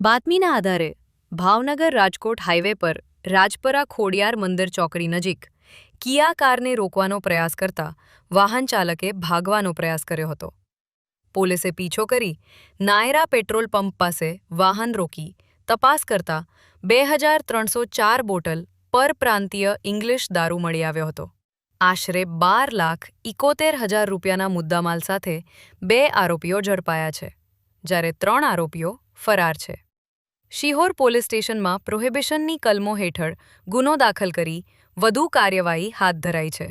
બાતમીના આધારે ભાવનગર રાજકોટ હાઈવે પર રાજપરા ખોડિયાર મંદિર ચોકડી નજીક કિયા કારને રોકવાનો પ્રયાસ કરતા વાહન ચાલકે ભાગવાનો પ્રયાસ કર્યો હતો. પોલીસે પીછો કરી નાયરા પેટ્રોલ પંપ પાસે વાહન રોકી તપાસ કરતા બે હજાર ત્રણસો ચાર બોટલ પરપ્રાંતીય ઇંગ્લિશ દારૂ મળી આવ્યો હતો. આશરે બાર લાખ ઇકોતેર હજાર રૂપિયાના મુદ્દામાલ સાથે બે આરોપીઓ ઝડપાયા છે, જ્યારે ત્રણ આરોપીઓ ફરાર છે. શિહોર પોલીસ સ્ટેશનમાં પ્રોહિબિશનની કલમો હેઠળ ગુનો દાખલ કરી વધુ કાર્યવાહી હાથ ધરાઈ છે.